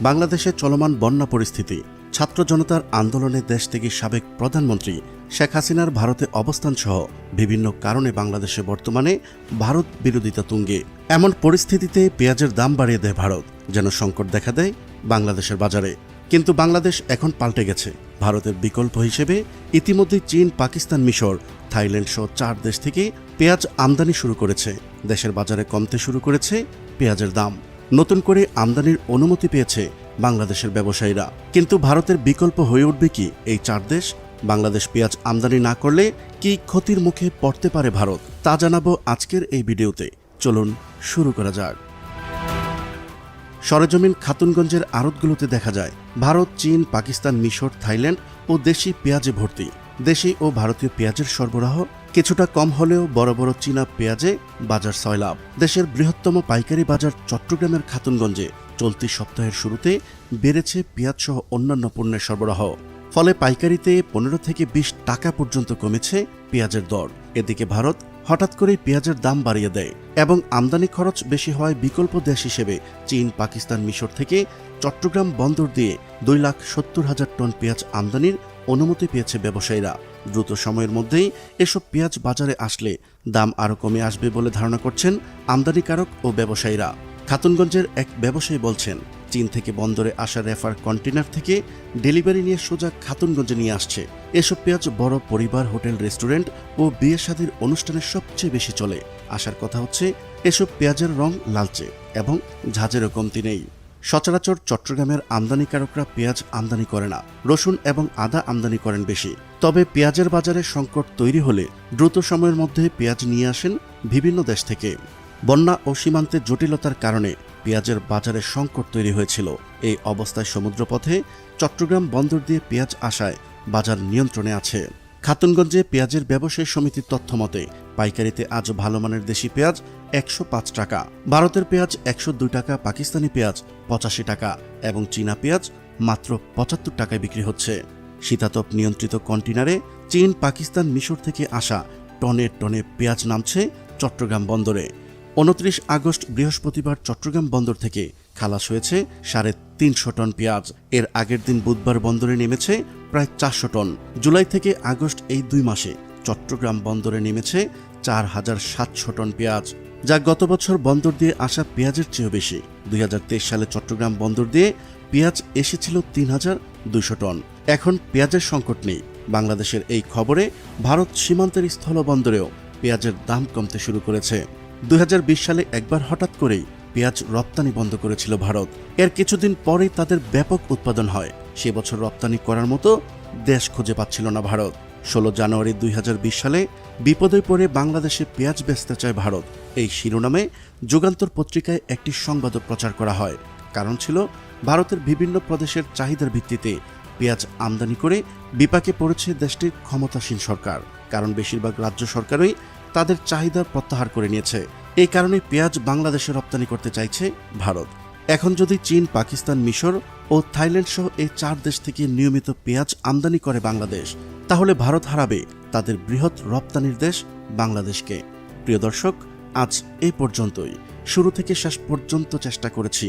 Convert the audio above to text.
বাংলাদেশে চলমান বন্যা পরিস্থিতি, ছাত্র জনতার আন্দোলনে দেশ থেকে সাবেক প্রধানমন্ত্রী শেখ হাসিনার ভারতে অবস্থান সহ বিভিন্ন কারণে বাংলাদেশে বর্তমানে ভারত বিরোধিতা তুঙ্গে। এমন পরিস্থিতিতে পেঁয়াজের দাম বাড়িয়ে দেয় ভারত, যেন সংকট দেখা দেয় বাংলাদেশের বাজারে। কিন্তু বাংলাদেশ এখন পাল্টে গেছে। ভারতের বিকল্প হিসেবে ইতিমধ্যে চীন, পাকিস্তান, মিশর, থাইল্যান্ড সহ চার দেশ থেকে পেঁয়াজ আমদানি শুরু করেছে। দেশের বাজারে কমতে শুরু করেছে পেঁয়াজের দাম। নতুন করে আমদানির অনুমতি পেয়েছে বাংলাদেশের ব্যবসায়ীরা। কিন্তু ভারতের বিকল্প হয়ে উঠবে কি এই চার দেশ? বাংলাদেশ পেঁয়াজ আমদানি না করলে কি ক্ষতির মুখে পড়তে পারে ভারত? তা জানাব আজকের এই ভিডিওতে। চলুন শুরু করা যাক। সরেজমিন খাতুনগঞ্জের আড়তগুলোতে দেখা যায়, ভারত, চীন, পাকিস্তান, মিশর, থাইল্যান্ড ও দেশি পেঁয়াজে ভর্তি। দেশি ও ভারতীয় পেঁয়াজের সরবরাহ কিছুটা কম হলেও বড় বড় চীনা পেঁয়াজে বাজার সয়লাভ দেশের বৃহত্তম পাইকারি বাজার চট্টগ্রামের খাতুনগঞ্জে চলতি সপ্তাহের শুরুতে বেড়েছে পেঁয়াজ সহ অন্যান্য পণ্যের সরবরাহ। ফলে পাইকারিতে পনেরো থেকে বিশ টাকা পর্যন্ত কমেছে পেঁয়াজের দর। এদিকে ভারত হঠাৎ করেই পেঁয়াজের দাম বাড়িয়ে দেয় এবং আমদানি খরচ বেশি হওয়ায় বিকল্প দেশ হিসেবে চীন, পাকিস্তান, মিশর থেকে চট্টগ্রাম বন্দর দিয়ে দুই লাখ সত্তর হাজার টন পেঁয়াজ আমদানির অনুমতি পেয়েছে ব্যবসায়ীরা। দ্রুত সময়ের মধ্যেই এসব পেঁয়াজ বাজারে আসলে দাম আরও কমে আসবে বলে ধারণা করছেন আমদানিকারক ও ব্যবসায়ীরা। খাতুনগঞ্জের এক ব্যবসায়ী বলছেন, চীন থেকে বন্দরে আসা রেফার কন্টেনার থেকে ডেলিভারি নিয়ে সোজা খাতুনগঞ্জে নিয়ে আসছে। এসব পেঁয়াজ বড় পরিবার, হোটেল, রেস্টুরেন্ট ও বিয়ে শাদীর অনুষ্ঠানে সবচেয়ে বেশি চলে। আসার কথা হচ্ছে, এসব পেঁয়াজের রং লালচে এবং ঝাঁঝেরও কমতি নেই। সচরাচর চট্টগ্রামের আমদানিকারকরা পেঁয়াজ আমদানি করে না, রসুন এবং আদা আমদানি করেন বেশি। তবে পেঁয়াজের বাজারে সংকট তৈরি হলে দ্রুত সময়ের মধ্যে পেঁয়াজ নিয়ে আসেন বিভিন্ন দেশ থেকে। বন্যা ও সীমান্তে জটিলতার কারণে পেঁয়াজের বাজারে সংকট তৈরি হয়েছিল। এই অবস্থায় সমুদ্রপথে চট্টগ্রাম বন্দর দিয়ে পেঁয়াজ আসায় বাজার নিয়ন্ত্রণে আছে। খাতুনগঞ্জে পেঁয়াজের ব্যবসায়ী সমিতির তথ্য মতে পাইকারিতে আজ ভালো মানের দেশি পেঁয়াজ একশো পাঁচ টাকা, ভারতের পেঁয়াজ একশো দুই টাকা, পাকিস্তানি পেঁয়াজ পঁচাশি টাকা এবং চীনা পেঁয়াজ মাত্র পঁচাত্তর টাকায় বিক্রি হচ্ছে। শীতাতপ নিয়ন্ত্রিত কন্টেনারে চীন, পাকিস্তান, মিশর থেকে আসা টনে টনে পেঁয়াজ নামছে চট্টগ্রাম বন্দরে। উনত্রিশ আগস্ট বৃহস্পতিবার চট্টগ্রাম বন্দর থেকে খালাস হয়েছে সাড়ে তিনশো টন পেঁয়াজ। এর আগের দিন বুধবার বন্দরে নেমেছে প্রায় চারশো টন। জুলাই থেকে আগস্ট এই দুই মাসে চট্টগ্রাম বন্দরে নেমেছে চার হাজার সাতশো টন পেঁয়াজ, যা গত বছর বন্দর দিয়ে আসা পেঁয়াজের চেয়েও বেশি। দুই হাজার তেইশ সালে চট্টগ্রাম বন্দর দিয়ে পেঁয়াজ এসেছিল তিন হাজার দুশো টন। এখন পেঁয়াজের সংকট নেই। বাংলাদেশের এই খবরে ভারত সীমান্তের স্থলবন্দরেও পেঁয়াজের দাম কমতে শুরু করেছে। দুই হাজার বিশ সালে একবার হঠাৎ করেই পেঁয়াজ রপ্তানি বন্ধ করেছিল ভারত। এর কিছুদিন পরেই তাদের ব্যাপক উৎপাদন হয়। সে বছর রপ্তানি করার মতো দেশ খুঁজে পাচ্ছিল না ভারত। ষোলো জানুয়ারি দুই হাজার বিশ সালে বিপদে পড়ে বাংলাদেশে পেঁয়াজ বেচতে চায় ভারত। এই শিরোনামে যুগান্তর পত্রিকায় একটি সংবাদও প্রচার করা হয়। কারণ ছিল, ভারতের বিভিন্ন প্রদেশের চাহিদার ভিত্তিতে পেঁয়াজ আমদানি করে বিপাকে পড়েছে দেশটির ক্ষমতাসীন সরকার। কারণ বেশিরভাগ রাজ্য সরকারই তাদের চাহিদা প্রত্যাহার করে নিয়েছে। এই কারণে পেঁয়াজ বাংলাদেশে রপ্তানি করতে চাইছে ভারত। এখন যদি চীন, পাকিস্তান, মিশর ও থাইল্যান্ড সহ এই চার দেশ থেকে নিয়মিত পেঁয়াজ আমদানি করে বাংলাদেশ তাহলে ভারত হারাবে তাদের বৃহৎ রপ্তানির দেশ বাংলাদেশকে। প্রিয় দর্শক, আজ এই পর্যন্তই। শুরু থেকে শেষ পর্যন্ত চেষ্টা করেছি।